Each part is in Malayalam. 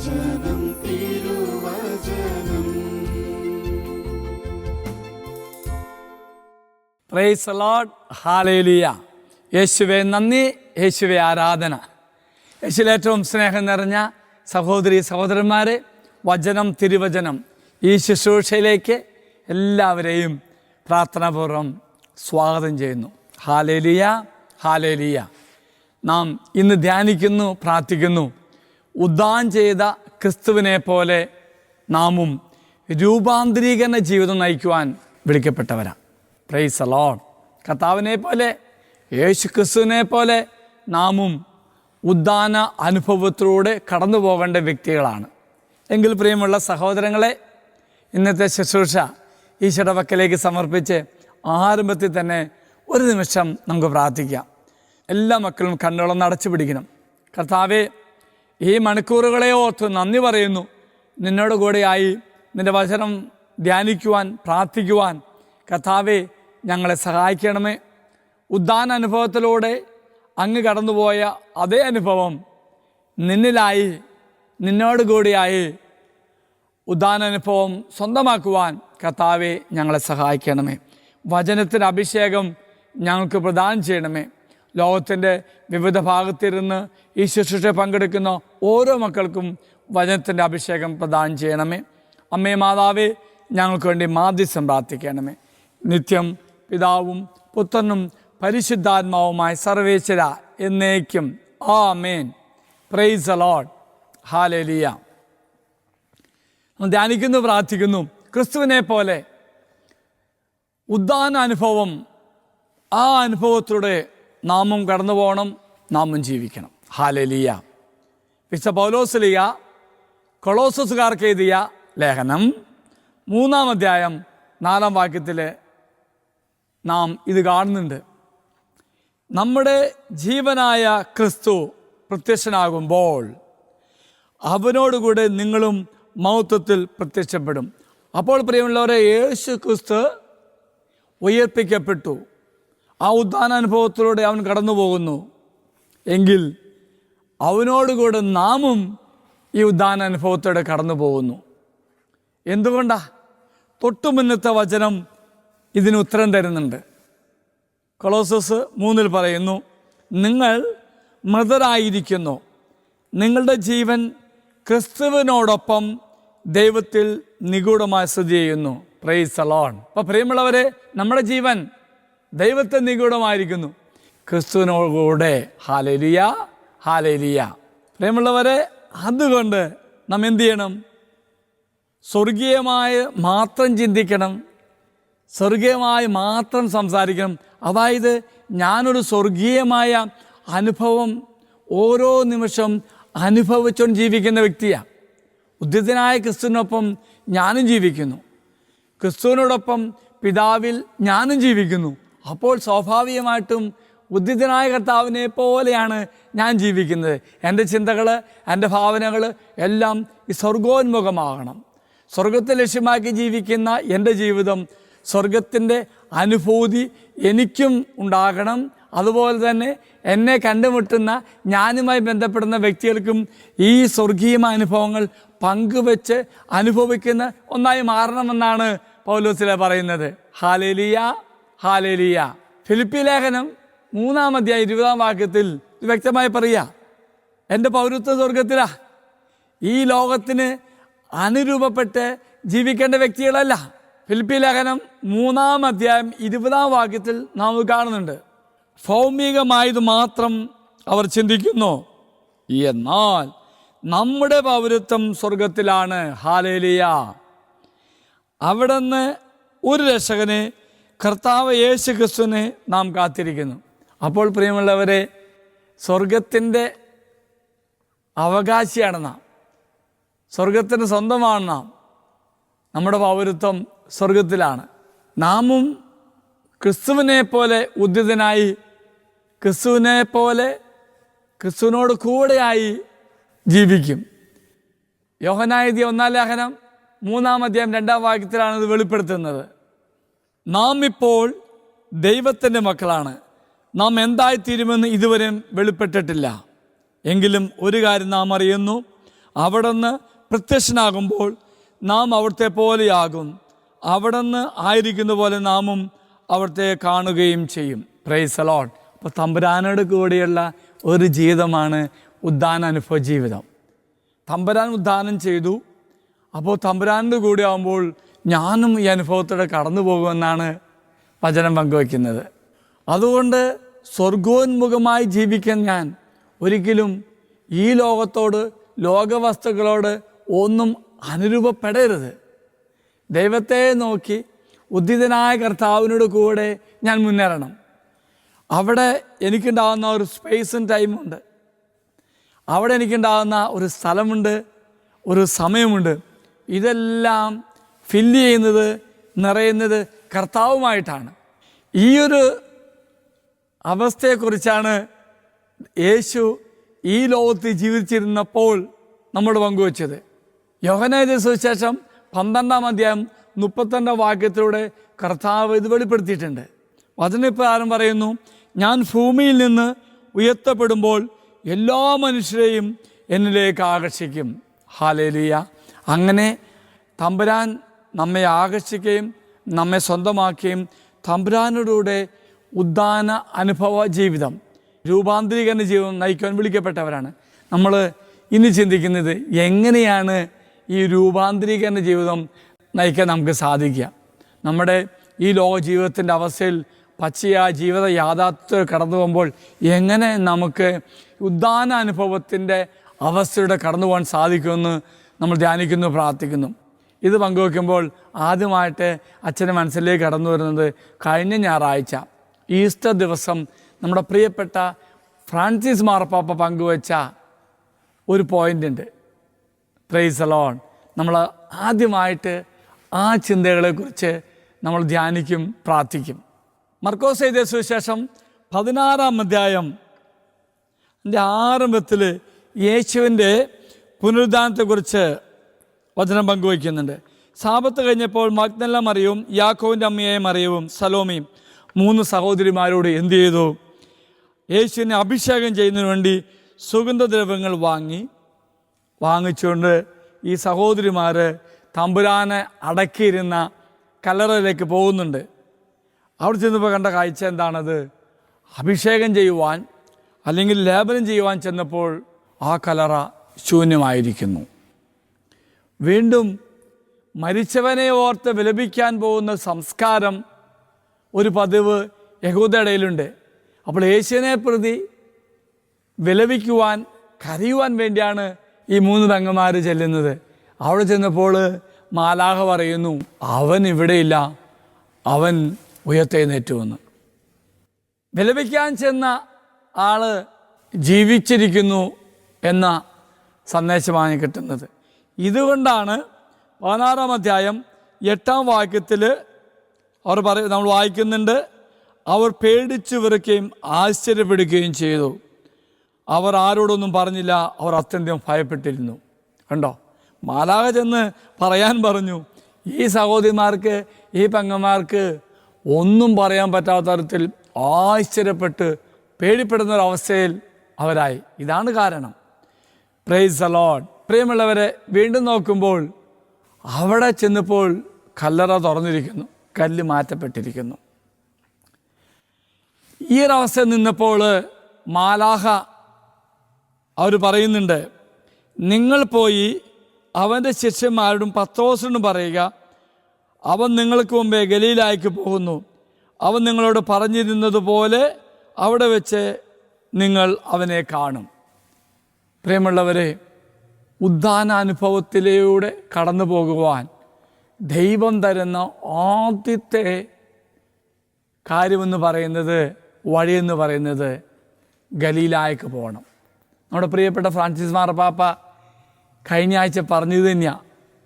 വചനം തിരുവചനം. പ്രൈസ് ലോഡ് ഹാലേലിയ യേശുവെ നന്ദി. യേശുവെ ആരാധന. യേശുവിൽ ഏറ്റവും സ്നേഹം നിറഞ്ഞ സഹോദരി സഹോദരന്മാരെ വചനം തിരുവചനം. ഈ ശുശ്രൂഷയിലേക്ക് എല്ലാവരെയും പ്രാർത്ഥനാപൂർവം സ്വാഗതം ചെയ്യുന്നു. ഹാലേലിയ ഹാലേലിയ നാം ഇന്ന് ധ്യാനിക്കുന്നു പ്രാർത്ഥിക്കുന്നു. ഉദ്ദാൻ ചെയ്ത ക്രിസ്തുവിനെ പോലെ നാമും രൂപാന്തരീകരണ ജീവിതം നയിക്കുവാൻ വിളിക്കപ്പെട്ടവരാണ് പ്രൈസ് അലോൺ കർത്താവിനെ പോലെ യേശു ക്രിസ്തുവിനെ പോലെ നാമും ഉദ്ദാന അനുഭവത്തിലൂടെ കടന്നു പോകേണ്ട വ്യക്തികളാണ്. എങ്കിൽ പ്രിയമുള്ള സഹോദരങ്ങളെ ഇന്നത്തെ ശുശ്രൂഷ ഈശോയുടെ വക്കലേക്ക് സമർപ്പിച്ച് ആരംഭത്തിൽ തന്നെ ഒരു നിമിഷം നമുക്ക് പ്രാർത്ഥിക്കാം. എല്ലാ മക്കളും കണ്ണുകളൊന്ന് അടച്ചു പിടിക്കണം കർത്താവെ ഈ മണിക്കൂറുകളെ ഓർത്ത് നന്ദി പറയുന്നു. നിന്നോട് കൂടെയായി നിന്റെ വചനം ധ്യാനിക്കുവാൻ പ്രാർത്ഥിക്കുവാൻ കഥാവെ ഞങ്ങളെ സഹായിക്കണമേ. ഉദ്ദാന അനുഭവത്തിലൂടെ അങ്ങ് കടന്നുപോയ അതേ അനുഭവം നിന്നിലായി നിന്നോട് കൂടിയായി ഉദാനാനുഭവം സ്വന്തമാക്കുവാൻ കർത്താവെ ഞങ്ങളെ സഹായിക്കണമേ. വചനത്തിന്റെ അഭിഷേകം ഞങ്ങൾക്ക് പ്രദാനം ചെയ്യണമേ. ലോകത്തിന്റെ വിവിധ ഭാഗത്തിരുന്ന് ഈ ശുശ്രൂഷ പങ്കെടുക്കുന്ന ഓരോ മക്കൾക്കും വചനത്തിന്റെ അഭിഷേകം പ്രദാനം ചെയ്യണമേ. അമ്മേ മാതാവേ ഞങ്ങൾക്ക് വേണ്ടി മാധ്യസ്ഥം പ്രാർത്ഥിക്കണമേ. നിത്യം പിതാവും പുത്രനും പരിശുദ്ധാത്മാവുമായ സർവേശ്വര എന്നേക്കും. ആ മേൻ പ്രൈസ് അലോഡ് ഹാലേലിയ ധ്യാനിക്കുന്നു പ്രാർത്ഥിക്കുന്നു. ക്രിസ്തുവിനെ പോലെ ഉദ്ദാന അനുഭവം ആ അനുഭവത്തിലൂടെ നാമും കടന്നു പോകണം നാമും ജീവിക്കണം. ഹാലലിയ വിശ പൗലോസ്ലിയ കൊളോസസുകാർക്ക് എഴുതിയ ലേഖനം. മൂന്നാം അധ്യായം നാലാം വാക്യത്തിൽ നാം ഇത് കാണുന്നുണ്ട്. നമ്മുടെ ജീവനായ ക്രിസ്തു പ്രത്യക്ഷനാകുമ്പോൾ അവനോടുകൂടെ നിങ്ങളും മൗത്വത്തിൽ പ്രത്യക്ഷപ്പെടും. അപ്പോൾ പ്രിയമുള്ളവരെ യേശു ക്രിസ്തു ഉയർപ്പിക്കപ്പെട്ടു. ആ ഉദ്ധാനാനുഭവത്തിലൂടെ അവൻ കടന്നു പോകുന്നു എങ്കിൽ അവനോടുകൂടെ നാമും ഈ ഉദ്ധാനാനുഭവത്തോടെ കടന്നു പോകുന്നു എന്തുകൊണ്ടാ? തൊട്ടുമുന്നത്തെ വചനം ഇതിന് ഉത്തരം തരുന്നുണ്ട്. കൊളോസസ് മൂന്നിൽ പറയുന്നു നിങ്ങൾ മൃതരായിരിക്കുന്നു. നിങ്ങളുടെ ജീവൻ ക്രിസ്തുവിനോടൊപ്പം ദൈവത്തിൽ നിഗൂഢമായി സ്ഥിതി ചെയ്യുന്നു. പ്രൈസ് അലോൺ അപ്പോൾ പ്രിയമുള്ളവരെ നമ്മുടെ ജീവൻ ദൈവത്തെ നിഗൂഢമായിരിക്കുന്നു. ക്രിസ്തുവിനോടുകൂടെ. ഹാലേലിയ ഹാലേലിയ. പ്രിയമുള്ളവരെ അതുകൊണ്ട് നാം എന്തു ചെയ്യണം? സ്വർഗീയമായി മാത്രം ചിന്തിക്കണം. സ്വർഗീയമായി മാത്രം സംസാരിക്കണം. അതായത് ഞാനൊരു സ്വർഗീയമായ അനുഭവം ഓരോ നിമിഷം അനുഭവിച്ചുകൊണ്ട് ജീവിക്കുന്ന വ്യക്തിയാണ് ഉദ്ധിതനായ ക്രിസ്തുവിനൊപ്പം ഞാനും ജീവിക്കുന്നു. ക്രിസ്തുവിനോടൊപ്പം പിതാവിൽ ഞാനും ജീവിക്കുന്നു. അപ്പോൾ സ്വാഭാവികമായിട്ടും ഉദ്ധിതനായ കർത്താവിനെ പോലെയാണ് ഞാൻ ജീവിക്കുന്നത്. എന്റെ ചിന്തകൾ എന്റെ ഭാവനകൾ എല്ലാം ഈ സ്വർഗോന്മുഖമാകണം. സ്വർഗത്തെ ലക്ഷ്യമാക്കി ജീവിക്കുന്ന എന്റെ ജീവിതം സ്വർഗത്തിന്റെ അനുഭൂതി എനിക്കും ഉണ്ടാകണം. അതുപോലെ തന്നെ എന്നെ കണ്ടുമുട്ടുന്ന ഞാനുമായി ബന്ധപ്പെടുന്ന വ്യക്തികൾക്കും ഈ സ്വർഗീയമായ അനുഭവങ്ങൾ പങ്കുവെച്ച് അനുഭവിക്കുന്ന ഒന്നായി മാറണമെന്നാണ് പൗലോസിലെ പറയുന്നത്. Hallelujah hallelujah. ഫിലിപ്പി ലേഖനം മൂന്നാം അധ്യായം ഇരുപതാം വാക്യത്തിൽ വ്യക്തമായി പറയുക. എന്റെ പൗരത്വ സ്വർഗത്തിലാ ഈ ലോകത്തിന് അനുരൂപപ്പെട്ട് ജീവിക്കേണ്ട വ്യക്തികളല്ല. ഫിലിപ്പി ലേഖനം മൂന്നാം അധ്യായം ഇരുപതാം വാക്യത്തിൽ നാം കാണുന്നുണ്ട്. ഭൗമികമായത് മാത്രം അവർ ചിന്തിക്കുന്നു. എന്നാൽ നമ്മുടെ പൗരത്വം സ്വർഗത്തിലാണ് ഹാലേലിയ. അവിടുന്ന് ഒരു രക്ഷകനെ കർത്താവ് യേശു ക്രിസ്തുവിനെ നാം കാത്തിരിക്കുന്നു. അപ്പോൾ പ്രിയമുള്ളവരെ സ്വർഗത്തിന്റെ അവകാശിയാണ് നാം. സ്വർഗത്തിന് സ്വന്തമാണ് നാം. നമ്മുടെ പൗരത്വം സ്വർഗത്തിലാണ് നാമും ക്രിസ്തുവിനെ പോലെ ഉദ്യതനായി ക്രിസ്തുവിനെ പോലെ ക്രിസ്തുവിനോട് കൂടെയായി ജീവിക്കും. യോഹനായതി ഒന്നാം ലേഖനം മൂന്നാം അധ്യായം രണ്ടാം വാക്യത്തിലാണ് ഇത് വെളിപ്പെടുത്തുന്നത്. നാം ഇപ്പോൾ ദൈവത്തിന്റെ മക്കളാണ്. നാം എന്തായിത്തീരുമെന്ന് ഇതുവരെ വെളിപ്പെട്ടിട്ടില്ല. എങ്കിലും ഒരു കാര്യം നാം അറിയുന്നു അവിടുന്ന് പ്രത്യക്ഷനാകുമ്പോൾ നാം അവിടുത്തെ പോലെയാകും. അവിടുന്ന് ആയിരിക്കുന്ന പോലെ നാമും അവിടുത്തെ കാണുകയും ചെയ്യും. പ്രൈസ് അലോട്ട് അപ്പോൾ തമ്പുരാനോട് കൂടിയുള്ള ഒരു ജീവിതമാണ് ഉദ്ദാന അനുഭവ ജീവിതം. തമ്പുരാൻ ഉദ്ധാനം ചെയ്തു. അപ്പോൾ തമ്പുരാന്റെ കൂടെ ആകുമ്പോൾ ഞാനും ഈ അനുഭവത്തോടെ കടന്നു പോകുമെന്നാണ് വചനം പങ്കുവയ്ക്കുന്നത്. അതുകൊണ്ട് സ്വർഗോന്മുഖമായി ജീവിക്കാൻ ഞാൻ ഒരിക്കലും ഈ ലോകത്തോട് ലോകവസ്തുക്കളോട് ഒന്നും അനുരൂപപ്പെടരുത്. ദൈവത്തെ നോക്കി ഉദ്ധിതനായ കർത്താവിനോട് കൂടെ ഞാൻ മുന്നേറണം. അവിടെ എനിക്കുണ്ടാകുന്ന ഒരു സ്പേസും ടൈമുണ്ട് അവിടെ എനിക്കുണ്ടാകുന്ന ഒരു സ്ഥലമുണ്ട് ഒരു സമയമുണ്ട്. ഇതെല്ലാം ഫില്ല് ചെയ്യുന്നത് നിറയുന്നത് കർത്താവുമായിട്ടാണ്. ഈ ഒരു അവസ്ഥയെക്കുറിച്ചാണ് യേശു ഈ ലോകത്ത് ജീവിച്ചിരുന്നപ്പോൾ നമ്മോട് പങ്കുവച്ചത്. യോഹനേജ സുവിശേഷം പന്ത്രണ്ടാം അധ്യായം മുപ്പത്തിരണ്ടാം വാക്യത്തിലൂടെ കർത്താവ് ഇത് വെളിപ്പെടുത്തിയിട്ടുണ്ട്. വചനപ്രകാരം പറയുന്നു ഞാൻ ഭൂമിയിൽ നിന്ന് ഉയർത്തപ്പെടുമ്പോൾ എല്ലാ മനുഷ്യരെയും എന്നിലേക്ക് ആകർഷിക്കും. ഹാലേലിയ അങ്ങനെ തമ്പുരാൻ നമ്മെ ആകർഷിക്കുകയും നമ്മെ സ്വന്തമാക്കുകയും തമ്പുരാനോടുകൂടെ ഉദ്ദാന അനുഭവ ജീവിതം. രൂപാന്തരീകരണ ജീവിതം നയിക്കാൻ വിളിക്കപ്പെട്ടവരാണ്. നമ്മൾ ഇന്ന് ചിന്തിക്കുന്നത് എങ്ങനെയാണ് ഈ രൂപാന്തരീകരണ ജീവിതം നയിക്കാൻ നമുക്ക് സാധിക്കുക. നമ്മുടെ ഈ ലോക ജീവിതത്തിന്റെ അവസ്ഥയിൽ പച്ചയായ ജീവിത യാഥാർത്ഥ്യം കടന്നു പോകുമ്പോൾ എങ്ങനെ നമുക്ക് ഉദ്ദാന അനുഭവത്തിന്റെ അവസ്ഥയുടെ കടന്നു പോകാൻ സാധിക്കുമെന്ന് നമ്മൾ ധ്യാനിക്കുന്നു പ്രാർത്ഥിക്കുന്നു. ഇത് പങ്കുവെക്കുമ്പോൾ ആദ്യമായിട്ട് അച്ഛന്റെ മനസ്സിലേക്ക് കടന്നു വരുന്നത് കഴിഞ്ഞ ഞായറാഴ്ച. ഈസ്റ്റർ ദിവസം നമ്മുടെ പ്രിയപ്പെട്ട ഫ്രാൻസിസ് മാർപ്പാപ്പ പങ്കുവച്ച ഒരു പോയിന്റ് ഉണ്ട്. പ്രൈസ് അലോൺ നമ്മൾ ആദ്യമായിട്ട് ആ ചിന്തകളെക്കുറിച്ച് നമ്മൾ ധ്യാനിക്കും പ്രാർത്ഥിക്കും. മർക്കോസ് എഴുതിയ സുവിശേഷം പതിനാറാം അധ്യായം എന്റെ ആരംഭത്തിൽ യേശുവിന്റെ പുനരുദ്ധാനത്തെക്കുറിച്ച് വചനം പങ്കുവയ്ക്കുന്നുണ്ട്. സാപത്ത് കഴിഞ്ഞപ്പോൾ മഗ്നല്ല മറിയവും യാക്കോവിന്റെ അമ്മയായ മറിയവും സലോമിയും. മൂന്ന് സഹോദരിമാരോട് എന്തു ചെയ്തു? യേശുവിനെ അഭിഷേകം ചെയ്യുന്നതിന് വേണ്ടി സുഗന്ധദ്രവ്യങ്ങൾ വാങ്ങി വാങ്ങിച്ചുകൊണ്ട് ഈ സഹോദരിമാർ തമ്പുരാനെ അടക്കിയിരുന്ന കല്ലറയിലേക്ക് പോകുന്നുണ്ട്. അവിടെ ചെന്നപ്പോൾ കണ്ട കാഴ്ച എന്താണത്? അഭിഷേകം ചെയ്യുവാൻ അല്ലെങ്കിൽ ലേപനം ചെയ്യുവാൻ ചെന്നപ്പോൾ ആ കലറ ശൂന്യമായിരിക്കുന്നു. വീണ്ടും മരിച്ചവനെ ഓർത്ത് വിലപിക്കാൻ പോകുന്ന സംസ്കാരം ഒരു പതിവ് യഹൂദയിടയിലുണ്ട് അപ്പോൾ യേശുവിനെ പ്രതി വിലപിക്കുവാൻ കരയുവാൻ വേണ്ടിയാണ് ഈ മൂന്ന് പെങ്ങന്മാർ ചെല്ലുന്നത്. അവിടെ ചെന്നപ്പോൾ മാലാഹ പറയുന്നു അവൻ ഇവിടെയില്ല. അവൻ ഉയർത്തെഴുന്നേറ്റു എന്ന് വിലപിക്കാൻ ചെന്ന ആൾ ജീവിച്ചിരിക്കുന്നു എന്ന സന്ദേശമാണ് കിട്ടുന്നത്. ഇതുകൊണ്ടാണ് പതിനാറാം അധ്യായം എട്ടാം വാക്യത്തിൽ അവർ പറ നമ്മൾ വായിക്കുന്നുണ്ട്. അവർ പേടിച്ചു വെറുക്കുകയും ആശ്ചര്യപ്പെടുകയും ചെയ്തു. അവർ ആരോടൊന്നും പറഞ്ഞില്ല അവർ അത്യന്തം ഭയപ്പെട്ടിരുന്നു. കണ്ടോ? മാലാക ചെന്ന് പറയാൻ പറഞ്ഞു ഈ സഹോദരിമാർക്ക് ഈ പെങ്ങന്മാർക്ക് ഒന്നും പറയാൻ പറ്റാത്ത തരത്തിൽ ആശ്ചര്യപ്പെട്ട് പേടിപ്പെടുന്ന ഒരു അവസ്ഥയിൽ അവരായി. ഇതാണ് കാരണം. പ്രൈസ് അലോഡ് പ്രിയമുള്ളവരെ വീണ്ടും നോക്കുമ്പോൾ അവിടെ ചെന്നപ്പോൾ കല്ലറ തുറന്നിരിക്കുന്നു. കല്ല് മാറ്റപ്പെട്ടിരിക്കുന്നു. ഈ ഒരവസ്ഥയിൽ നിന്നപ്പോൾ മാലാഹ അവർ പറയുന്നുണ്ട് നിങ്ങൾ പോയി അവന്റെ ശിഷ്യന്മാരോടും പത്രോസിനോടും പറയുക അവൻ നിങ്ങൾക്ക് മുമ്പേ ഗലീലായ്ക്ക് പോകുന്നു. അവൻ നിങ്ങളോട് പറഞ്ഞിരുന്നതുപോലെ അവിടെ വെച്ച് നിങ്ങൾ അവനെ കാണും. പ്രിയമുള്ളവരെ ഉദ്ധാനാനുഭവത്തിലൂടെ കടന്നു പോകുവാൻ ദൈവം തരുന്ന ആദ്യത്തെ കാര്യമെന്ന് പറയുന്നത് വഴിയെന്ന് പറയുന്നത് ഗലീലായക്ക് പോകണം. നമ്മുടെ പ്രിയപ്പെട്ട ഫ്രാൻസിസ് മാർപ്പാപ്പ കഴിഞ്ഞ ആഴ്ച പറഞ്ഞത് തന്നെയാണ്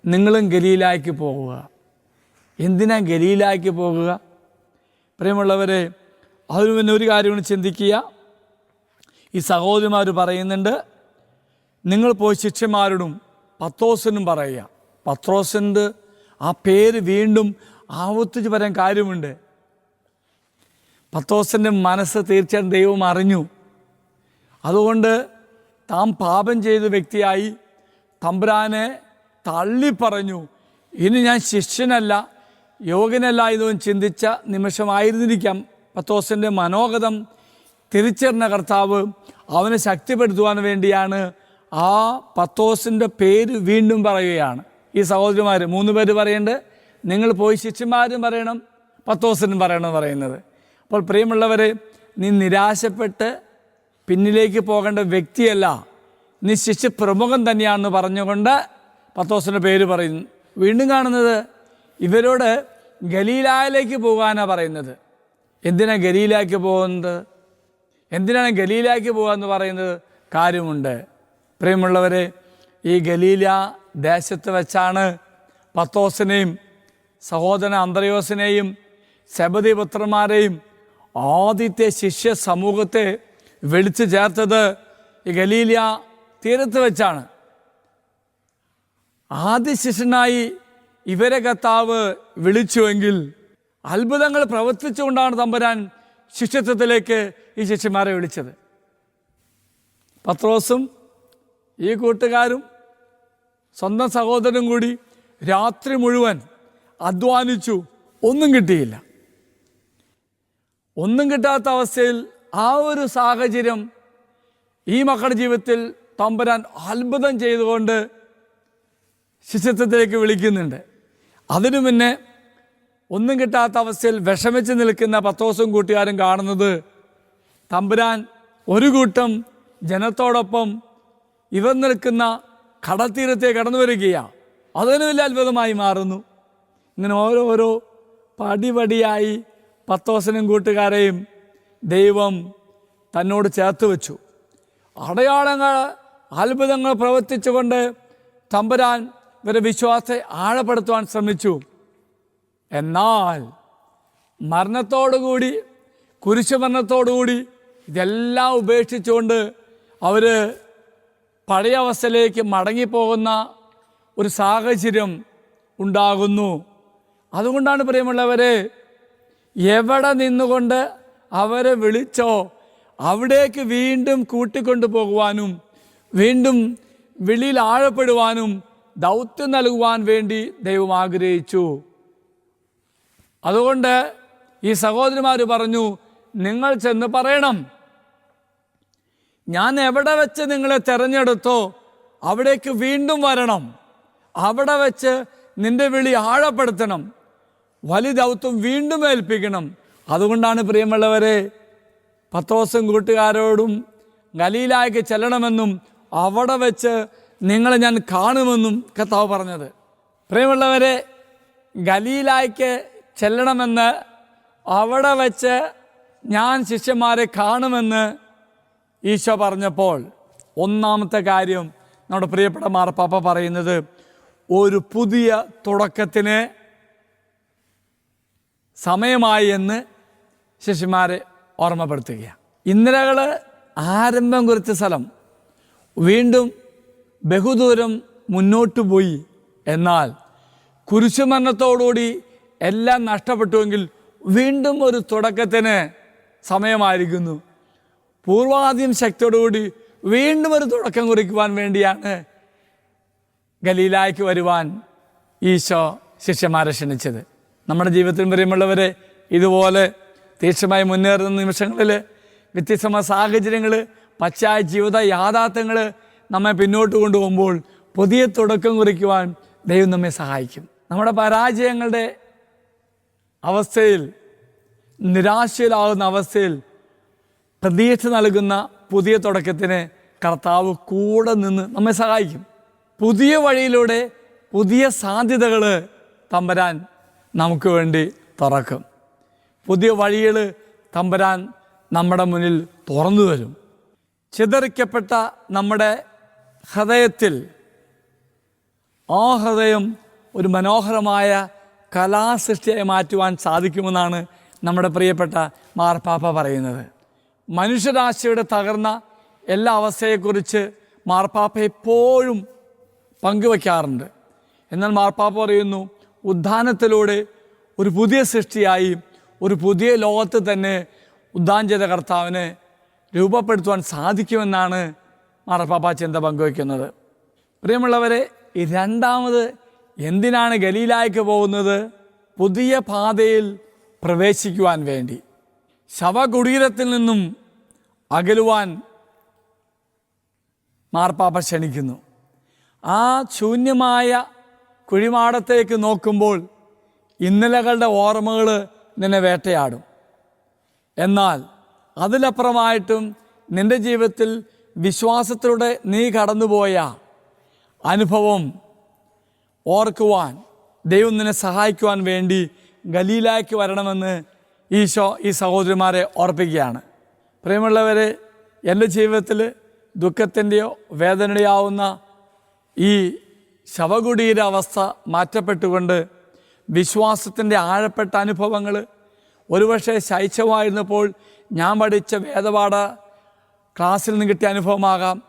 നിങ്ങളും ഗലീലായ്ക്ക് പോകുക എന്തിനാ ഗലീലായ്ക്ക് പോകുക പ്രിയമുള്ളവരെ അതിന് പിന്നെ ഒരു കാര്യം കൂടി ചിന്തിക്കുക. ഈ സഹോദരിമാർ പറയുന്നുണ്ട് നിങ്ങൾ പോയി ശിഷ്യന്മാരോടും പത്രോസിനും പറയുക. പത്രോസിന്റെ ആ പേര് വീണ്ടും ആവർത്തിച്ച് വരാൻ കാര്യമുണ്ട്. പത്തോസിന്റെ മനസ്സ് തീർച്ചയായും ദൈവം അറിഞ്ഞു. അതുകൊണ്ട് താൻ പാപം ചെയ്ത വ്യക്തിയായി തമ്പുരാനെ തള്ളിപ്പറഞ്ഞു. ഇനി ഞാൻ ശിഷ്യനല്ല യോഗനല്ല ഇതും ചിന്തിച്ച നിമിഷമായിരുന്നിരിക്കാം. പത്തോസിന്റെ മനോഗതം തിരിച്ചറിഞ്ഞ കർത്താവ് അവനെ ശക്തിപ്പെടുത്തുവാൻ വേണ്ടിയാണ് ആ പത്തോസിന്റെ പേര് വീണ്ടും പറയുകയാണ്. ഈ സഹോദരിമാർ മൂന്ന് പേര് പറയേണ്ടത് നിങ്ങൾ പോയി ശിഷ്യന്മാരും പറയണം പത്തോസനും പറയണം പറയുന്നത്. അപ്പോൾ പ്രിയമുള്ളവരെ നീ നിരാശപ്പെട്ട് പിന്നിലേക്ക് പോകേണ്ട വ്യക്തിയല്ല. നീ ശിശു പ്രമുഖൻ തന്നെയാണെന്ന് പറഞ്ഞുകൊണ്ട് പത്തോസിന്റെ പേര് പറയുന്നു. വീണ്ടും കാണുന്നത് ഇവരോട് ഗലീലായിലേക്ക് പോകാനാണ് പറയുന്നത്. എന്തിനാണ് ഗലീലാക്കി പോകുന്നത്? എന്തിനാണ് ഗലീലാക്ക് പോകുക എന്ന് പറയുന്നത്? കാര്യമുണ്ട്. പ്രിയമുള്ളവരെ ഈ ഗലീല ദേശത്ത് വെച്ചാണ് പത്തോസിനെയും സഹോദരൻ അന്തരയോസിനെയും ശബതി പുത്രന്മാരെയും ആദ്യത്തെ ശിഷ്യ സമൂഹത്തെ വിളിച്ചു ചേർത്തത് ഈ ഗലീലിയ തീരത്ത് വെച്ചാണ്. ആദ്യ ശിഷ്യനായി ഇവരെ കർത്താവ് വിളിച്ചുവെങ്കിൽ അത്ഭുതങ്ങൾ പ്രവർത്തിച്ചുകൊണ്ടാണ് തമ്പുരാൻ ശിഷ്യത്വത്തിലേക്ക് ഈ ശിഷ്യന്മാരെ വിളിച്ചത്. പത്രോസും ഈ കൂട്ടുകാരും സ്വന്തം സഹോദരനും കൂടി രാത്രി മുഴുവൻ അധ്വാനിച്ചു. ഒന്നും കിട്ടിയില്ല. ഒന്നും കിട്ടാത്ത അവസ്ഥയിൽ ആ ഒരു സാഹചര്യം ഈ മക്കളുടെ ജീവിതത്തിൽ തമ്പുരാൻ അത്ഭുതം ചെയ്തുകൊണ്ട് ശിശുത്വത്തിലേക്ക് വിളിക്കുന്നുണ്ട്. അതിനു മുന്നേ ഒന്നും കിട്ടാത്ത അവസ്ഥയിൽ വിഷമിച്ച് നിൽക്കുന്ന പത്തോസും കൂട്ടുകാരും കാണുന്നത് തമ്പുരാൻ ഒരു കൂട്ടം ജനത്തോടൊപ്പം ഇവർ നിൽക്കുന്ന കടത്തീരത്തെ കടന്നു വരികയാണ് അതൊരു വലിയ അത്ഭുതമായി മാറുന്നു. ഇങ്ങനെ ഓരോരോ പടിപടിയായി പത്തോസനും കൂട്ടുകാരെയും ദൈവം തന്നോട് ചേർത്ത് വെച്ചു. അടയാളങ്ങൾ അത്ഭുതങ്ങൾ പ്രവർത്തിച്ചുകൊണ്ട് തമ്പുരാൻ ഇവരെ വിശ്വാസത്തെ ആഴപ്പെടുത്തുവാൻ ശ്രമിച്ചു. എന്നാൽ മരണത്തോടുകൂടി കുരിശുമരണത്തോടുകൂടി ഇതെല്ലാം ഉപേക്ഷിച്ചുകൊണ്ട് അവർ പഴയ അവസ്ഥയിലേക്ക് മടങ്ങിപ്പോകുന്ന ഒരു സാഹചര്യം ഉണ്ടാകുന്നു. അതുകൊണ്ടാണ് പ്രിയമുള്ളവരെ എവിടെ നിന്നുകൊണ്ട് അവരെ വിളിച്ചോ അവിടേക്ക് വീണ്ടും കൂട്ടിക്കൊണ്ടു പോകുവാനും വീണ്ടും വിളിയിൽ ആഴപ്പെടുവാനും ദൗത്യം നൽകുവാൻ വേണ്ടി ദൈവം ആഗ്രഹിച്ചു. അതുകൊണ്ട് ഈ സഹോദരിമാർ പറഞ്ഞു നിങ്ങൾ ചെന്ന് പറയണം. ഞാൻ എവിടെ വെച്ച് നിങ്ങളെ തിരഞ്ഞെടുത്തോ അവിടേക്ക് വീണ്ടും വരണം. അവിടെ വെച്ച് നിന്റെ വിളി ആഴപ്പെടുത്തണം. വലുതൗത്വം വീണ്ടും ഏൽപ്പിക്കണം. അതുകൊണ്ടാണ് പ്രിയമുള്ളവരെ പത്തോസും കൂട്ടുകാരോടും ഗലീലായ്ക്ക് ചെല്ലണമെന്നും അവിടെ വെച്ച് നിങ്ങളെ ഞാൻ കാണുമെന്നും കർത്താവ് പറഞ്ഞത്. പ്രിയമുള്ളവരെ ഗലീലായ്ക്ക് ചെല്ലണമെന്ന് അവിടെ വെച്ച് ഞാൻ ശിഷ്യന്മാരെ കാണുമെന്ന് ഈശോ പറഞ്ഞപ്പോൾ ഒന്നാമത്തെ കാര്യം നമ്മുടെ പ്രിയപ്പെട്ട മാർപ്പാപ്പ പറയുന്നത് ഒരു പുതിയ തുടക്കത്തിന് സമയമായി എന്ന് ശിഷ്യന്മാരെ ഓർമ്മപ്പെടുത്തുകയാണ് ഇന്നലകൾ ആരംഭം കുറിച്ച സ്ഥലം. വീണ്ടും ബഹുദൂരം മുന്നോട്ട് പോയി. എന്നാൽ കുരിശുമരണത്തോടുകൂടി എല്ലാം നഷ്ടപ്പെട്ടുവെങ്കിൽ വീണ്ടും ഒരു തുടക്കത്തിന് സമയമായിരിക്കുന്നു. പൂർവാധികം ശക്തിയോടുകൂടി വീണ്ടും ഒരു തുടക്കം കുറിക്കുവാൻ വേണ്ടിയാണ് ഗലീലായ്ക്ക് വരുവാൻ ഈശോ ശിഷ്യന്മാരെ ക്ഷണിച്ചത്. നമ്മുടെ ജീവിതത്തിൽ പ്രിയമുള്ളവരെ ഇതുപോലെ തീക്ഷണമായി മുന്നേറുന്ന നിമിഷങ്ങളിൽ വ്യത്യസ്തമായ സാഹചര്യങ്ങൾ പച്ചായ ജീവിത യാഥാർത്ഥ്യങ്ങൾ നമ്മെ പിന്നോട്ട് കൊണ്ടുപോകുമ്പോൾ പുതിയ തുടക്കം കുറിക്കുവാൻ ദൈവം നമ്മെ സഹായിക്കും. നമ്മുടെ പരാജയങ്ങളുടെ അവസ്ഥയിൽ നിരാശയിലാകുന്ന അവസ്ഥയിൽ പ്രതീക്ഷ നൽകുന്ന പുതിയ തുടക്കത്തിന് കർത്താവ് കൂടെ നിന്ന് നമ്മെ സഹായിക്കും. പുതിയ വഴിയിലൂടെ പുതിയ സാധ്യതകൾ തമ്പരാൻ നമുക്ക് വേണ്ടി തുറക്കും. പുതിയ വഴികൾ തമ്പരാൻ നമ്മുടെ മുന്നിൽ തുറന്നു തരും. ചിതറിക്കപ്പെട്ട നമ്മുടെ ഹൃദയത്തിൽ ആ ഹൃദയം ഒരു മനോഹരമായ കലാസൃഷ്ടിയായി മാറ്റുവാൻ സാധിക്കുമെന്നാണ് നമ്മുടെ പ്രിയപ്പെട്ട മാർപ്പാപ്പ പറയുന്നത്. മനുഷ്യരാശിയുടെ തകർന്ന എല്ലാ അവസ്ഥയെക്കുറിച്ച് മാർപ്പാപ്പ എപ്പോഴും പങ്കുവയ്ക്കാറുണ്ട് എന്നാൽ മാർപ്പാപ്പ പറയുന്നു ഉദ്ധാനത്തിലൂടെ ഒരു പുതിയ സൃഷ്ടിയായി ഒരു പുതിയ ലോകത്ത് തന്നെ ചെയ്ത കർത്താവിനെ രൂപപ്പെടുത്തുവാൻ സാധിക്കുമെന്നാണ് മാർപ്പാപ്പ ചിന്ത പങ്കുവയ്ക്കുന്നത് പ്രിയമുള്ളവരെ രണ്ടാമത് എന്തിനാണ് ഗലീലായ്ക്ക് പോകുന്നത്? പുതിയ പാതയിൽ പ്രവേശിക്കുവാൻ വേണ്ടി. ശവകുടീരത്തിൽ നിന്നും അകലുവാൻ മാർപ്പാപ്പ ക്ഷണിക്കുന്നു. ആ ശൂന്യമായ കുഴിമാടത്തേക്ക് നോക്കുമ്പോൾ ഇന്നലകളുടെ ഓർമ്മകൾ നിന്നെ വേട്ടയാടും. എന്നാൽ അതിലപ്പുറമായിട്ടും നിന്റെ ജീവിതത്തിൽ വിശ്വാസത്തിലൂടെ നീ കടന്നുപോയ അനുഭവം ഓർക്കുവാൻ ദൈവം നിന്നെ സഹായിക്കുവാൻ വേണ്ടി ഗലീലായ്ക്ക് വരണമെന്ന് ഈശോ ഈ സഹോദരിമാരെ ഓർപ്പിക്കുകയാണ്. പ്രിയമുള്ളവരെ എന്റെ ജീവിതത്തിൽ ദുഃഖത്തിന്റെയോ വേദനയുടെയോ ആവുന്ന ഈ ശവകുടീര അവസ്ഥ മാറ്റപ്പെട്ടുകൊണ്ട് വിശ്വാസത്തിന്റെ ആഴപ്പെട്ട അനുഭവങ്ങൾ ഒരുപക്ഷെ ശൈശവമായിരുന്നപ്പോൾ ഞാൻ പഠിച്ച വേദപാഠ ക്ലാസ്സിൽ നിന്ന് കിട്ടിയ അനുഭവമാകാം.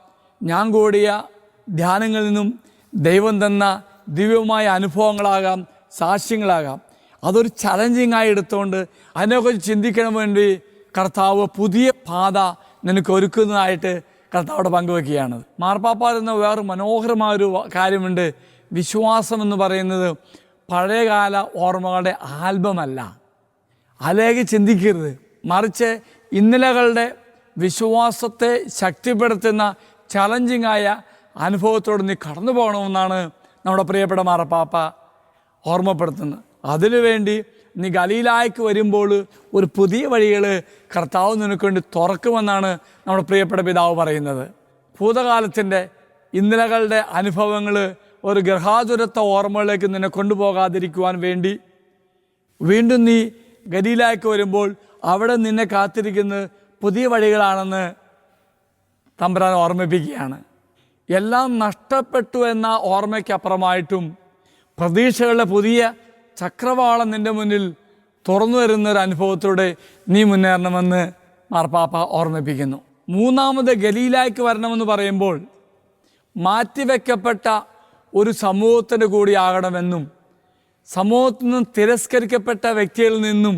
ഞാൻ കൂടിയ ധ്യാനങ്ങളിൽ നിന്നും ദൈവം തന്ന ദിവ്യമായ അനുഭവങ്ങളാകാം സാക്ഷ്യങ്ങളാകാം. അതൊരു ചലഞ്ചിങ് ആയി എടുത്തുകൊണ്ട് അതിനെക്കുറിച്ച് ചിന്തിക്കണം വേണ്ടി കർത്താവ് പുതിയ പാത നിനക്ക് ഒരുക്കുന്നതായിട്ട് കർത്താവോട് പങ്കുവെക്കുകയാണ്. മാർപ്പാപ്പ എന്ന വേറെ മനോഹരമായ ഒരു കാര്യമുണ്ട്. വിശ്വാസം എന്ന് പറയുന്നത് പഴയകാല ഓർമ്മകളുടെ ആൽബമല്ല. അതിലേക്ക് ചിന്തിക്കരുത്. മറിച്ച് ഇന്നലകളുടെ വിശ്വാസത്തെ ശക്തിപ്പെടുത്തുന്ന ചലഞ്ചിങ് ആയ അനുഭവത്തോട് നീ കടന്നു പോകണമെന്നാണ് നമ്മുടെ പ്രിയപ്പെട്ട മാറപ്പാപ്പ ഓർമ്മപ്പെടുത്തുന്നത്. അതിനുവേണ്ടി നീ ഗലീലായ്ക്ക് വരുമ്പോൾ ഒരു പുതിയ വഴികൾ കർത്താവ് നിനക്ക് വേണ്ടി തുറക്കുമെന്നാണ് നമ്മുടെ പ്രിയപ്പെട്ട പിതാവ് പറയുന്നത്. ഭൂതകാലത്തിന്റെ ഇന്നലകളുടെ അനുഭവങ്ങൾ ഒരു ഗൃഹാതുരത്വ ഓർമ്മകളിലേക്ക് നിന്നെ കൊണ്ടുപോകാതിരിക്കുവാൻ വേണ്ടി വീണ്ടും നീ ഗലീലായ്ക്ക് വരുമ്പോൾ അവിടെ നിന്നെ കാത്തിരിക്കുന്ന പുതിയ വഴികളാണെന്ന് തമ്പുരാൻ ഓർമ്മിപ്പിക്കുകയാണ്. എല്ലാം നഷ്ടപ്പെട്ടു എന്ന ഓർമ്മയ്ക്കപ്പുറമായിട്ടും പ്രതീക്ഷകളുടെ പുതിയ ചക്രവാളം നിന്റെ മുന്നിൽ തുറന്നു വരുന്ന ഒരു അനുഭവത്തിലൂടെ നീ മുന്നേറണമെന്ന് മാർപ്പാപ്പ ഓർമ്മിപ്പിക്കുന്നു. മൂന്നാമത് ഗലീലായ്ക്ക് വരണമെന്ന് പറയുമ്പോൾ മാറ്റിവെക്കപ്പെട്ട ഒരു സമൂഹത്തിന്റെ കൂടി ആകണമെന്നും സമൂഹത്തിൽ നിന്നും തിരസ്കരിക്കപ്പെട്ട വ്യക്തികളിൽ നിന്നും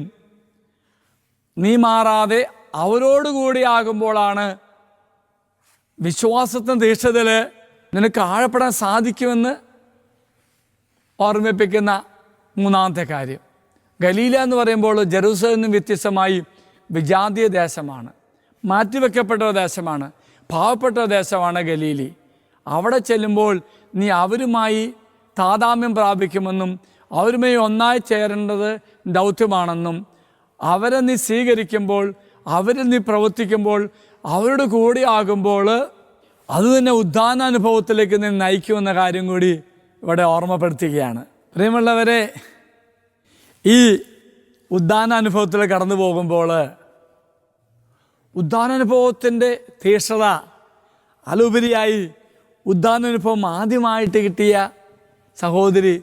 നീ മാറാതെ അവരോടുകൂടി ആകുമ്പോഴാണ് വിശ്വാസത്തിന് തീക്ഷതയിൽ നിനക്ക് ആഴപ്പെടാൻ സാധിക്കുമെന്ന് ഓർമ്മിപ്പിക്കുന്ന മൂന്നാമത്തെ കാര്യം. ഗലീല എന്ന് പറയുമ്പോൾ ജെറൂസലിൽ നിന്നും വ്യത്യസ്തമായി വിജാതീയ ദേശമാണ്. മാറ്റിവെക്കപ്പെട്ട ദേശമാണ്. പാവപ്പെട്ട ദേശമാണ് ഗലീലി. അവിടെ ചെല്ലുമ്പോൾ നീ അവരുമായി താതാമ്യം പ്രാപിക്കുമെന്നും അവരുമായി ഒന്നായി ചേരേണ്ടത് ദൗത്യമാണെന്നും അവരെ നീ സ്വീകരിക്കുമ്പോൾ അവരിൽ നീ പ്രവർത്തിക്കുമ്പോൾ അവരുടെ കൂടെ ആകുമ്പോൾ അത് തന്നെ ഉദ്ധാനാനുഭവത്തിലേക്ക് നീ നയിക്കുമെന്ന കാര്യം കൂടി ഇവിടെ ഓർമ്മപ്പെടുത്തുകയാണ്. പ്രിയമുള്ളവരെ ഈ ഉദ്ദാന അനുഭവത്തിൽ കടന്നു പോകുമ്പോൾ ഉദ്ധാനാനുഭവത്തിന്റെ തീക്ഷണത അതിലുപരിയായി ഉദ്ധാനാനുഭവം ആദ്യമായിട്ട് കിട്ടിയ സഹോദരി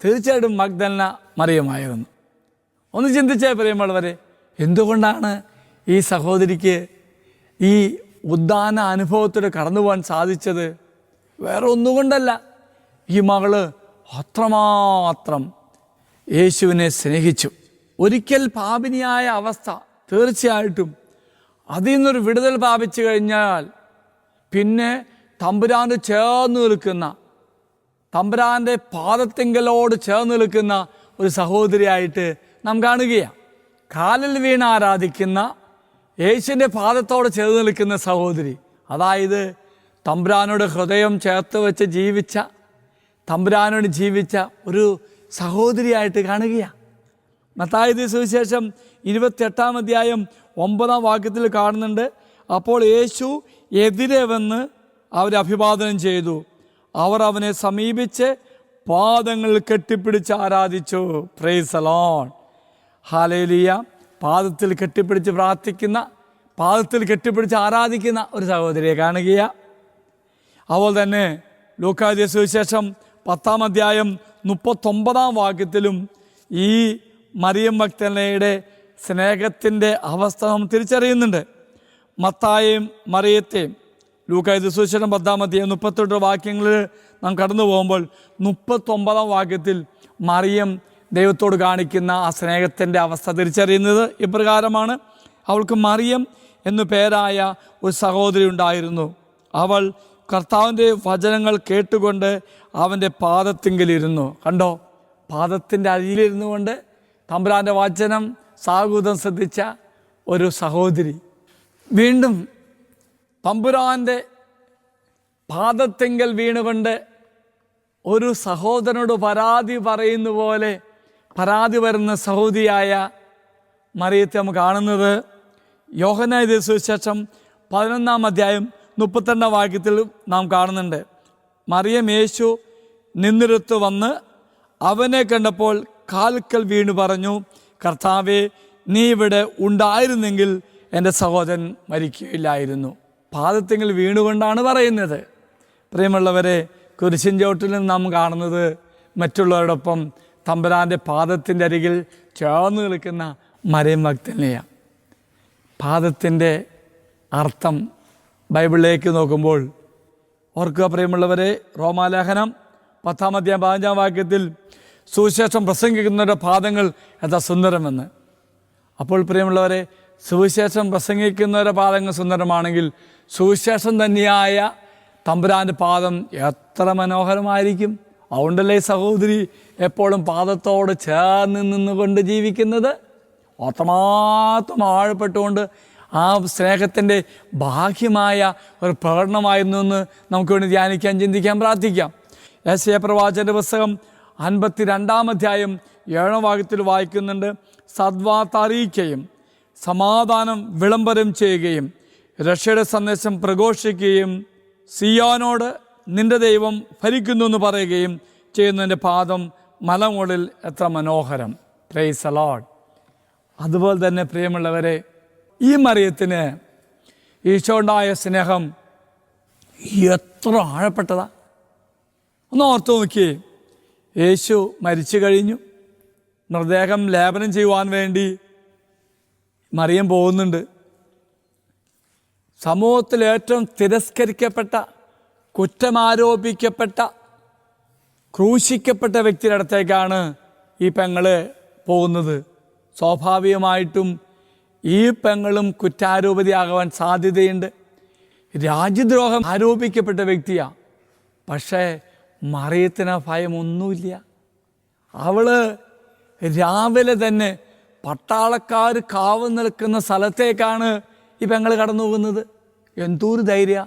തീർച്ചയായിട്ടും മഗ്ദലന മറിയമായിരുന്നു. ഒന്ന് ചിന്തിച്ചേ പ്രിയമുള്ളവരെ എന്തുകൊണ്ടാണ് ഈ സഹോദരിക്ക് ഈ ഉദ്ദാന അനുഭവത്തിൽ കടന്നു പോകാൻ സാധിച്ചത്? വേറെ ഒന്നുകൊണ്ടല്ല ഈ മകൾ അത്രമാത്രം യേശുവിനെ സ്നേഹിച്ചു. ഒരിക്കൽ പാപിനിയായ അവസ്ഥ തീർച്ചയായിട്ടും അതിൽ നിന്നൊരു വിടുതൽ പ്രാപിച്ചു കഴിഞ്ഞാൽ പിന്നെ തമ്പുരാന് ചേർന്ന് നിൽക്കുന്ന തമ്പുരാന്റെ പാദത്തിങ്കലോട് ചേർന്ന് നിൽക്കുന്ന ഒരു സഹോദരിയായിട്ട് നാം കാണുകയാണ്. കാലിൽ വീണ് ആരാധിക്കുന്ന യേശുവിന്റെ പാദത്തോട് ചേർന്ന് നിൽക്കുന്ന സഹോദരി. അതായത് തമ്പുരാനോട് ഹൃദയം ചേർത്ത് വെച്ച് ജീവിച്ച തമ്പുരാനോട് ജീവിച്ച ഒരു സഹോദരിയായിട്ട് കാണുകയാണ് മത്തായത് സുവിശേഷം ഇരുപത്തെട്ടാം അധ്യായം ഒമ്പതാം വാക്യത്തിൽ കാണുന്നുണ്ട് അപ്പോൾ യേശു എതിരെ വന്ന് അവരെ അഭിവാദനം ചെയ്തു. അവർ അവനെ സമീപിച്ച് പാദങ്ങൾ കെട്ടിപ്പിടിച്ച് ആരാധിച്ചു. പ്രൈസ് ഹാലേലിയ പാദത്തിൽ കെട്ടിപ്പിടിച്ച് പ്രാർത്ഥിക്കുന്ന പാദത്തിൽ കെട്ടിപ്പിടിച്ച് ആരാധിക്കുന്ന ഒരു സഹോദരിയെ കാണുകയാണ് അതുപോലെ തന്നെ ലൂക്കാദ്യ സുവിശേഷം പത്താം അധ്യായം മുപ്പത്തൊമ്പതാം വാക്യത്തിലും ഈ മറിയം ഭക്തനയുടെ സ്നേഹത്തിന്റെ അവസ്ഥ നാം തിരിച്ചറിയുന്നുണ്ട്. മത്തായെയും മറിയത്തെയും ലൂക്കായത് സുവിശേഷം പത്താം അധ്യായം മുപ്പത്തെട്ട് വാക്യങ്ങളിൽ നാം കടന്നു പോകുമ്പോൾ മുപ്പത്തൊമ്പതാം വാക്യത്തിൽ മറിയം ദൈവത്തോട് കാണിക്കുന്ന ആ സ്നേഹത്തിന്റെ അവസ്ഥ തിരിച്ചറിയുന്നത് ഇപ്രകാരമാണ്. അവൾക്ക് മറിയം എന്നു പേരായ ഒരു സഹോദരി ഉണ്ടായിരുന്നു. അവൾ കർത്താവിന്റെ വചനങ്ങൾ കേട്ടുകൊണ്ട് അവന്റെ പാദത്തിങ്കിലിരുന്നു. കണ്ടോ? പാദത്തിന്റെ അരിയിലിരുന്നു കൊണ്ട് തമ്പുരാന്റെ വചനം സാഹൂതം ശ്രദ്ധിച്ച ഒരു സഹോദരി. വീണ്ടും തമ്പുരാന്റെ പാദത്തിങ്കൽ വീണുകൊണ്ട് ഒരു സഹോദരനോട് പരാതി പറയുന്ന പോലെ പരാതി വരുന്ന സഹോദരിയായ മറിയത്തെ നമുക്ക് കാണുന്നത്. യോഹനായ സുവിശേഷം പതിനൊന്നാം അധ്യായം മുപ്പത്തിരണ്ടാം വാക്യത്തിൽ നാം കാണുന്നുണ്ട്. മറിയം യേശു നിന്നിടത്ത് വന്ന് അവനെ കണ്ടപ്പോൾ കാൽക്കൽ വീണു പറഞ്ഞു കർത്താവെ നീ ഇവിടെ ഉണ്ടായിരുന്നെങ്കിൽ എന്റെ സഹോദരൻ മരിക്കുകയില്ലായിരുന്നു. പാദത്തെങ്കിൽ വീണുകൊണ്ടാണ് പറയുന്നത്. പ്രിയമുള്ളവരെ കുരിശിൻ ചോട്ടിൽ നിന്ന് നാം കാണുന്നത് മറ്റുള്ളവരോടൊപ്പം തമ്പുരാന്റെ പാദത്തിന്റെ അരികിൽ ചേർന്ന് നിൽക്കുന്ന മരയം ഭക്തനെയാണ് പാദത്തിന്റെ അർത്ഥം ബൈബിളിലേക്ക് നോക്കുമ്പോൾ ഓർക്കുക പ്രിയമുള്ളവരെ റോമാലേഖനം പത്താം അധ്യായം പതിനഞ്ചാം വാക്യത്തിൽ സുവിശേഷം പ്രസംഗിക്കുന്നവരുടെ പാദങ്ങൾ എത്ര സുന്ദരമെന്ന്. അപ്പോൾ പ്രിയമുള്ളവരെ സുവിശേഷം പ്രസംഗിക്കുന്നവരുടെ പാദങ്ങൾ സുന്ദരമാണെങ്കിൽ സുവിശേഷം തന്നെയായ തമ്പുരാന്റെ പാദം എത്ര മനോഹരമായിരിക്കും. അതുകൊണ്ടല്ലേ സഹോദരി എപ്പോഴും പാദത്തോട് ചേർന്ന് നിന്നുകൊണ്ട് ജീവിക്കുന്നത്? അത്രമാത്രം ആഴപ്പെട്ടുകൊണ്ട് ആ സ്നേഹത്തിന്റെ ബാഹ്യമായ ഒരു പ്രകടനമായിരുന്നു എന്ന് നമുക്ക് വേണ്ടി ധ്യാനിക്കാൻ ചിന്തിക്കാൻ പ്രാർത്ഥിക്കാം. യേശയ പ്രവാചന്റെ പുസ്തകം അൻപത്തി രണ്ടാം അധ്യായം ഏഴാം ഭാഗത്തിൽ വായിക്കുന്നുണ്ട്. സദ്വാർത്ത അറിയിക്കുകയും സമാധാനം വിളംബരം ചെയ്യുകയും രക്ഷയുടെ സന്ദേശം പ്രഘോഷിക്കുകയും സിയോനോട് നിന്റെ ദൈവം ഭരിക്കുന്നു എന്ന് പറയുകയും ചെയ്യുന്നതിന്റെ പാദം മലമുകളിൽ എത്ര മനോഹരം. പ്രൈസ് അലോഡ് അതുപോലെ തന്നെ പ്രിയമുള്ളവരെ ഈ മറിയത്തിന് ഈശോണ്ടായ സ്നേഹം എത്ര ആഴപ്പെട്ടതാ. ഒന്ന് ഓർത്ത് നോക്കി. യേശു മരിച്ചു കഴിഞ്ഞു. മൃതദേഹം ലേപനം ചെയ്യുവാൻ വേണ്ടി മറിയം പോകുന്നുണ്ട്. സമൂഹത്തിൽ ഏറ്റവും തിരസ്കരിക്കപ്പെട്ട കുറ്റമാരോപിക്കപ്പെട്ട ക്രൂശിക്കപ്പെട്ട വ്യക്തിയുടെ അടുത്തേക്കാണ് ഈ പെങ്ങൾ പോകുന്നത്. സ്വാഭാവികമായിട്ടും ഈ പെങ്ങളും കുറ്റാരോപതിയാകുവാൻ സാധ്യതയുണ്ട്. രാജ്യദ്രോഹം ആരോപിക്കപ്പെട്ട വ്യക്തിയാണ് പക്ഷേ മറിയത്തിന് ഭയമൊന്നുമില്ല. അവൾ രാവിലെ തന്നെ പട്ടാളക്കാർ കാവ് നിൽക്കുന്ന സ്ഥലത്തേക്കാണ് ഈ പെങ്ങൾ കടന്നു പോകുന്നത് എന്തൊരു ധൈര്യ.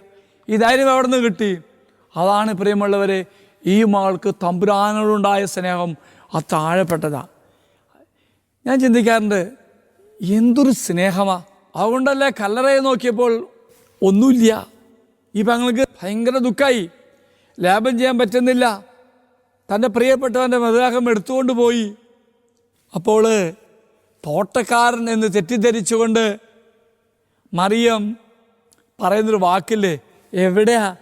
ഈ ധൈര്യം എവിടെ നിന്ന് കിട്ടി? അതാണ് പ്രിയമുള്ളവരെ ഈ മകൾക്ക് തമ്പുരാനോടുണ്ടായ സ്നേഹം അത്താഴപ്പെട്ടതാണ് താഴെപ്പെട്ടതാ. ഞാൻ ചിന്തിക്കാറുണ്ട് എന്തൊരു സ്നേഹമാ. അതുകൊണ്ടല്ലേ കല്ലറയെ നോക്കിയപ്പോൾ ഒന്നുമില്ല. ഈ പെങ്ങൾക്ക് ഭയങ്കര ദുഃഖമായി ലാഭം ചെയ്യാൻ പറ്റുന്നില്ല. തന്റെ പ്രിയപ്പെട്ടവന്റെ മൃതദേഹം എടുത്തുകൊണ്ട് പോയി. അപ്പോൾ തോട്ടക്കാരൻ എന്ന് തെറ്റിദ്ധരിച്ചുകൊണ്ട് മറിയം പറയുന്നൊരു വാക്കില്ലേ? എവിടെയാ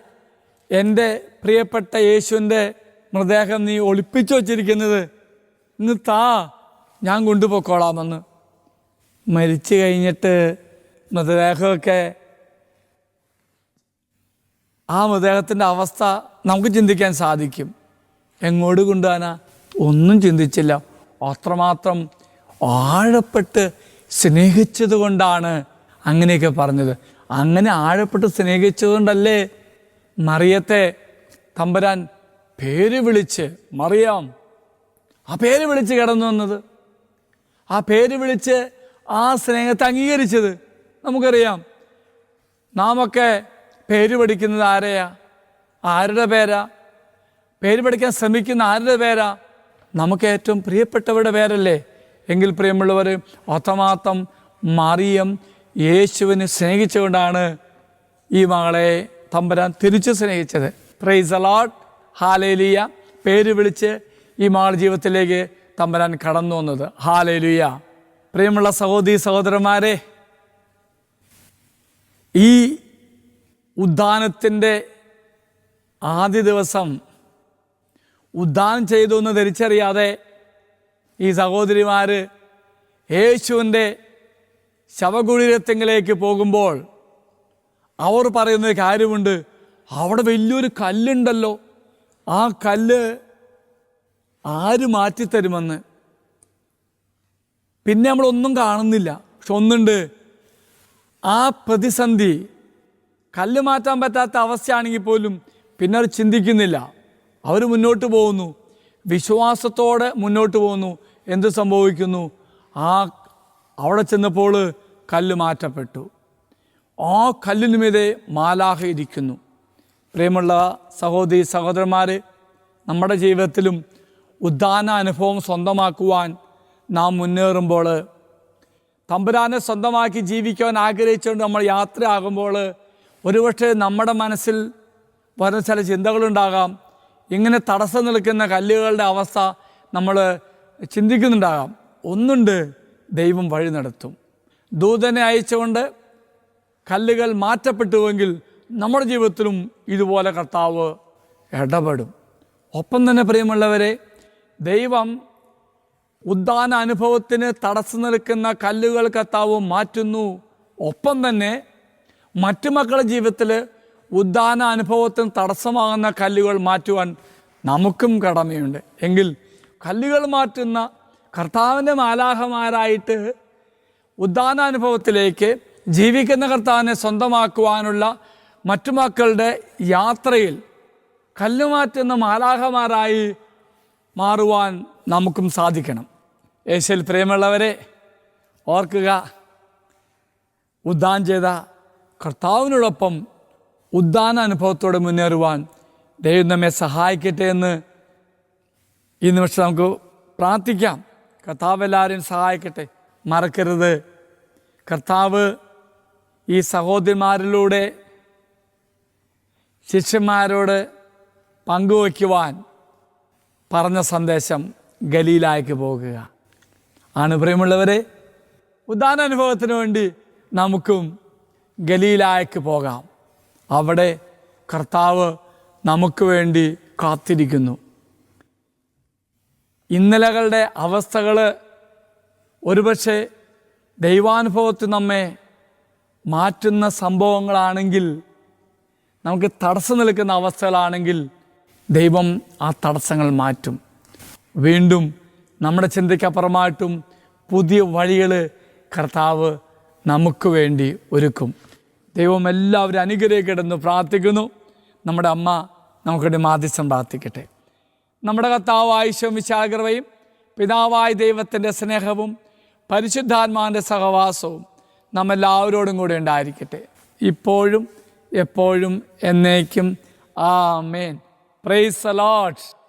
എന്റെ പ്രിയപ്പെട്ട യേശുവിന്റെ മൃതദേഹം നീ ഒളിപ്പിച്ചു വച്ചിരിക്കുന്നത്? ഇന്ന് താ ഞാൻ കൊണ്ടുപോയിക്കോളാമെന്ന്. മരിച്ചു കഴിഞ്ഞിട്ട് മൃതദേഹമൊക്കെ ആ മൃതദേഹത്തിന്റെ അവസ്ഥ നമുക്ക് ചിന്തിക്കാൻ സാധിക്കും. എങ്ങോട്ട് കൊണ്ടുപോകാനാ? ഒന്നും ചിന്തിച്ചില്ല. അത്രമാത്രം ആഴപ്പെട്ട് സ്നേഹിച്ചത് കൊണ്ടാണ് അങ്ങനെയൊക്കെ പറഞ്ഞത്. അങ്ങനെ ആഴപ്പെട്ട് സ്നേഹിച്ചതുകൊണ്ടല്ലേ മറിയത്തെ തമ്പരാൻ പേര് വിളിച്ച് മറിയാം. ആ പേര് വിളിച്ച് കിടന്നു വന്നത്. ആ പേര് വിളിച്ച് ആ സ്നേഹത്തെ അംഗീകരിച്ചത് നമുക്കറിയാം. നാമൊക്കെ പേര് പഠിക്കുന്നത് ആരെയാ? ആരുടെ പേരാ? പേര് പഠിക്കാൻ ശ്രമിക്കുന്ന ആരുടെ പേരാ? നമുക്ക് ഏറ്റവും പ്രിയപ്പെട്ടവരുടെ പേരല്ലേ? എങ്കിൽ പ്രിയമുള്ളവർ ഒത്തമാത്തം മറിയം യേശുവിനെ സ്നേഹിച്ചുകൊണ്ടാണ് ഈ മകളെ തമ്പരാൻ തിരിച്ചു സ്നേഹിച്ചത്. പ്രൈസ് അലോട്ട് ഹാലേലിയ പേര് വിളിച്ച് ഈ മകൾ ജീവിതത്തിലേക്ക് തമ്പരാൻ കടന്നു വന്നത്. ഹാലേലിയ പ്രിയമുള്ള സഹോദരി സഹോദരന്മാരെ ഈ ഉദ്ധാനത്തിന്റെ ആദ്യ ദിവസം ഉദ്ധാനം ചെയ്തു എന്ന് തിരിച്ചറിയാതെ ഈ സഹോദരിമാർ യേശുവിന്റെ ശവകുടീരത്തെങ്കിലേക്ക് പോകുമ്പോൾ അവർ പറയുന്ന കാര്യമുണ്ട്. അവിടെ വലിയൊരു കല്ലുണ്ടല്ലോ. ആ കല്ല് ആര് മാറ്റിത്തരുമെന്ന്? പിന്നെ നമ്മളൊന്നും കാണുന്നില്ല. പക്ഷെ ഒന്നുണ്ട്. ആ പ്രതിസന്ധി കല്ല് മാറ്റാൻ പറ്റാത്ത അവസ്ഥയാണെങ്കിൽ പോലും പിന്നെ അവർ ചിന്തിക്കുന്നില്ല. അവർ മുന്നോട്ട് പോകുന്നു. വിശ്വാസത്തോടെ മുന്നോട്ട് പോകുന്നു. എന്ത് സംഭവിക്കുന്നു? ആ അവിടെ ചെന്നപ്പോൾ കല്ല് മാറ്റപ്പെട്ടു. ആ കല്ലിനു മീതെ മാലാഹ ഇരിക്കുന്നു. പ്രിയമുള്ള സഹോദരി സഹോദരന്മാരെ നമ്മുടെ ജീവിതത്തിലും ഉദ്ദാന അനുഭവം സ്വന്തമാക്കുവാൻ നാം മുന്നേറുമ്പോൾ തമ്പുരാനെ സ്വന്തമാക്കി ജീവിക്കാൻ ആഗ്രഹിച്ചുകൊണ്ട് നമ്മൾ യാത്രയാകുമ്പോൾ ഒരുപക്ഷെ നമ്മുടെ മനസ്സിൽ വരുന്ന ചില ചിന്തകളുണ്ടാകാം. ഇങ്ങനെ തടസ്സം നിൽക്കുന്ന കല്ലുകളുടെ അവസ്ഥ നമ്മൾ ചിന്തിക്കുന്നുണ്ടാകാം. ഒന്നുണ്ട് ദൈവം വഴി നടത്തും. ദൂതനെ അയച്ചുകൊണ്ട് കല്ലുകൾ മാറ്റപ്പെട്ടുവെങ്കിൽ നമ്മുടെ ജീവിതത്തിലും ഇതുപോലെ കർത്താവ് ഇടപെടും. ഒപ്പം തന്നെ പ്രിയമുള്ളവരെ ദൈവം ഉദ്ദാന അനുഭവത്തിന് തടസ്സം നിൽക്കുന്ന കല്ലുകൾ കർത്താവ് മാറ്റുന്നു. ഒപ്പം തന്നെ മറ്റു മക്കളുടെ ജീവിതത്തിൽ ഉദ്ദാന അനുഭവത്തിന് തടസ്സമാകുന്ന കല്ലുകൾ മാറ്റുവാൻ നമുക്കും കടമയുണ്ട്. എങ്കിൽ കല്ലുകൾ മാറ്റുന്ന കർത്താവിന്റെ മാലാഹമാരായിട്ട് ഉദ്ദാനാനുഭവത്തിലേക്ക് ജീവിക്കുന്ന കർത്താവിനെ സ്വന്തമാക്കുവാനുള്ള മറ്റു മക്കളുടെ യാത്രയിൽ കല്ലുമാറ്റുന്ന മാലാഹമാരായി മാറുവാൻ നമുക്കും സാധിക്കണം. യേശുവിൽ പ്രേമുള്ളവരെ ഓർക്കുക. ഉദ്ദാൻ ചെയ്ത കർത്താവിനോടൊപ്പം ഉദ്ദാന അനുഭവത്തോടെ മുന്നേറുവാൻ ദൈവം നമ്മെ സഹായിക്കട്ടെ എന്ന് ഈ നിമിഷം നമുക്ക് പ്രാർത്ഥിക്കാം. കർത്താവ് എല്ലാവരെയും സഹായിക്കട്ടെ. മറക്കരുത്. കർത്താവ് ഈ സഹോദരിമാരിലൂടെ ശിഷ്യന്മാരോട് പങ്കുവയ്ക്കുവാൻ പറഞ്ഞ സന്ദേശം ഗലീലായ്ക്ക് പോകുക. ആണ് പ്രിയമുള്ളവരെ ഉദാന അനുഭവത്തിന് വേണ്ടി നമുക്കും ഗലീലായക്ക് പോകാം. അവിടെ കർത്താവ് നമുക്ക് വേണ്ടി കാത്തിരിക്കുന്നു. ഇന്നലകളുടെ അവസ്ഥകൾ ഒരുപക്ഷെ ദൈവാനുഭവത്തിൽ നമ്മെ മാറ്റുന്ന സംഭവങ്ങളാണെങ്കിൽ നമുക്ക് തടസ്സം നിൽക്കുന്ന അവസ്ഥകളാണെങ്കിൽ ദൈവം ആ തടസ്സങ്ങൾ മാറ്റും. വീണ്ടും നമ്മുടെ ചിന്തയ്ക്കപ്പുറമായിട്ടും പുതിയ വഴികൾ കർത്താവ് നമുക്ക് വേണ്ടി ഒരുക്കും. ദൈവം എല്ലാവരും അനുഗ്രഹിക്കട്ടെന്ന് പ്രാർത്ഥിക്കുന്നു. നമ്മുടെ അമ്മ നമുക്കിടെ മാധ്യസ്ഥം പ്രാർത്ഥിക്കട്ടെ. നമ്മുടെ കർത്താവ് ആയുഷവും വിശാഗ്രവയും പിതാവായ ദൈവത്തിന്റെ സ്നേഹവും പരിശുദ്ധാത്മാവിന്റെ സഹവാസവും നമ്മെല്ലാവരോടും കൂടെ ഉണ്ടായിരിക്കട്ടെ. ഇപ്പോഴും എപ്പോഴും എന്നേക്കും. ആ മേൻ പ്രൈസ് അലോട്ട്